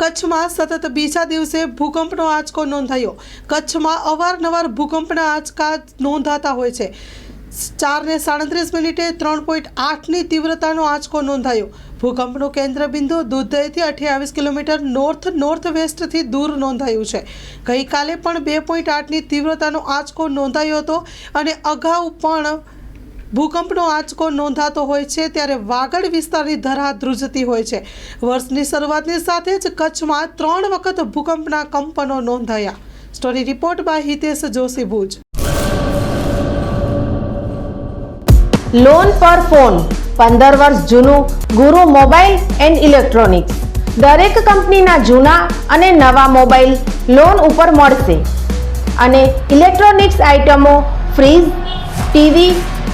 કચ્છમાં સતત બીજા દિવસે ભૂકંપનો આંચકો નોંધાયો. કચ્છમાં અવારનવાર ભૂકંપના આંચકા નોંધાતા હોય છે. ચારને સાડત્રીસ મિનિટે ત્રણ પોઈન્ટ આઠની તીવ્રતાનો આંચકો નોંધાયો. ભૂકંપનું કેન્દ્રબિંદુ દુધઈથી અઠ્યાવીસ કિલોમીટર નોર્થ નોર્થ વેસ્ટથી દૂર નોંધાયું છે. ગઈકાલે પણ બે પોઈન્ટ આઠની તીવ્રતાનો આંચકો નોંધાયો હતો અને અગાઉ પણ ભૂકંપનો આંચકો નોંધાતો હોય છે ત્યારે વાગડ વિસ્તારની ધરા ધ્રુજતી હોય છે. વર્ષની શરૂઆતની સાથે જ કચ્છમાં ત્રણ વખત ભૂકંપના કંપનો નોંધાયા. Story report by Hitesh Joshi Bhuj. Loan પર ફોન. પંદર વર્ષ જૂનું ગુરુ મોબાઈલ એન્ડ ઇલેક્ટ્રોનિક્સ. દરેક કંપનીના જૂના અને નવા મોબાઈલ લોન ઉપર મળશે. અને ઇલેક્ટ્રોનિક્સ આઇટમો fridge, TV